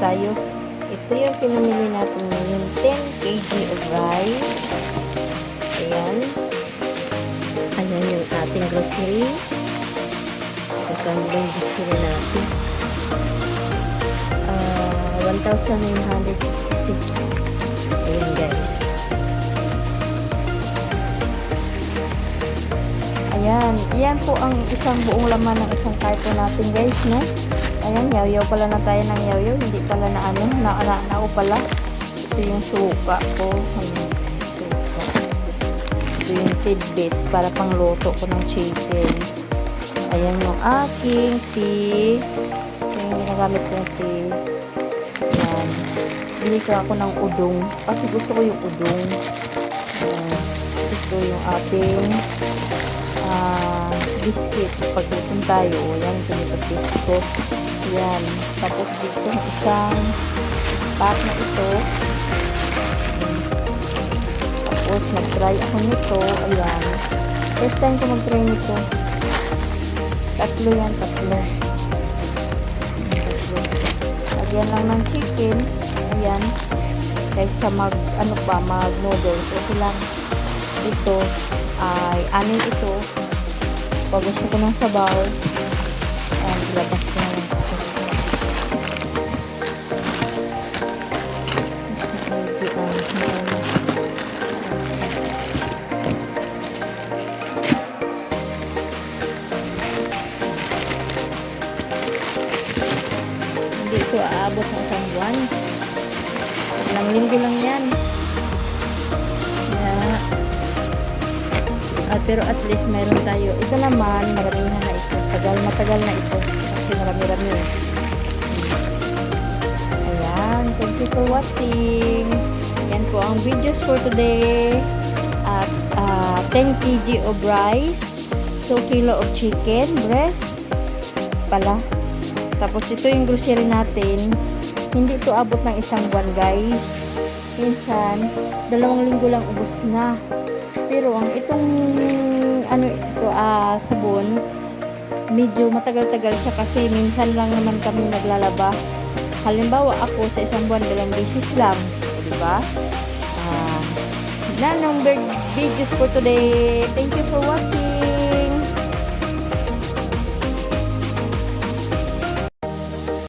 tayo. Ito yung pinamili natin ngayon. 10 kg of rice. Ayan. Ayan yung ating grocery. Ito yung grocery natin. Ah, 1,966. Ayan guys. Ayan. Ayan po ang isang buong laman ng isang karton natin guys, no? Ayan, yaw-yaw pala na tayo ng yaw-yaw. Hindi pala na ano, na, na pala. Ito yung suka ko. Ayan, suka. Ito yung tidbits para pang luto ko ng chicken. Ayan yung aking tea. Ito yung ginagamit kong tea. Ayan. Bili ko ako ng udong. Kasi gusto ko yung udong. Ayan. Ito yung ating ah biscuits. Pag gutom tayo, yan, pinipag-biscuit ko. Yan. Tapos dito yung isang pack na ito. Tapos nag-try ako nito. Ayan. First time ko mag-try nito. Tatlo yan, tatlo. Tatlo. Lagyan lang ng chicken. Ayan. Kaysa mag, ano pa, mag noodles. Okay lang. Ito ay anin ito. Pag gusto ko ng sabaw, ayan, ilabas ko na lang ito. Hindi ito aabot ng isang buwan. Ilang linggo lang yan. Pero at least meron tayo. Ito naman, maramihan na ito. Tagal, matagal na ito. Kasi marami-rami. Ayan. Thank you for watching. Yan po ang videos for today. At ah, 10 kg of rice. 2 kilo of chicken breast. Pala. Tapos ito yung grocery natin. Hindi ito abot ng isang buwan guys. Minsan, dalawang linggo lang ubos na. Pero ang itong ano ito ah sabon medyo matagal-tagal siya kasi minsan lang naman kami naglalaba. Halimbawa ako sa isang buwan dalawang beses lang, o, di ba? Ah, na number videos for today. Thank you for watching.